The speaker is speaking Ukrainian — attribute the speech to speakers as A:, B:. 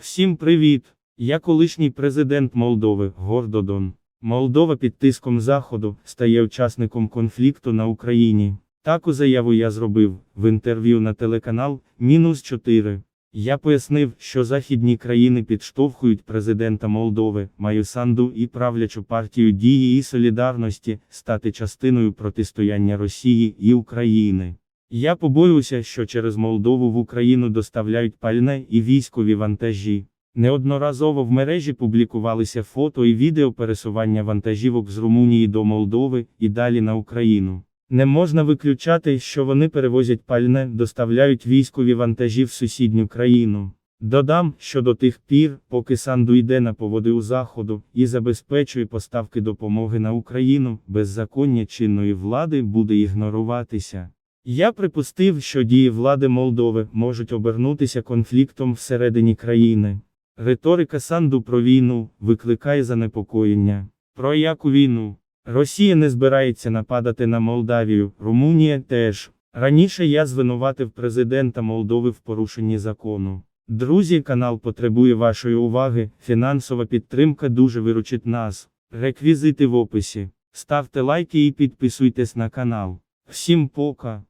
A: Всім привіт! Я колишній президент Молдови Гордодон. Молдова під тиском Заходу стає учасником конфлікту на Україні. Таку заяву я зробив в інтерв'ю на телеканал Мінус 4. Я пояснив, що західні країни підштовхують президента Молдови, Маю Санду і правлячу партію дії і солідарності стати частиною протистояння Росії і України. Я побоююся, що через Молдову в Україну доставляють пальне і військові вантажі. Неодноразово в мережі публікувалися фото і відео пересування вантажівок з Румунії до Молдови і далі на Україну. Не можна виключати, що вони перевозять пальне, доставляють військові вантажі в сусідню країну. Додам, що до тих пір, поки Санду йде на поводи у Заходу і забезпечує поставки допомоги на Україну, беззаконня чинної влади буде ігноруватися. Я припустив, що дії влади Молдови можуть обернутися конфліктом всередині країни. Риторика Санду про війну викликає занепокоєння. Про яку війну? Росія не збирається нападати на Молдавію, Румунія теж. Раніше я звинуватив президента Молдови в порушенні закону. Друзі, канал потребує вашої уваги, фінансова підтримка дуже виручить нас. Реквізити в описі. Ставте лайки і підписуйтесь на канал. Всім пока.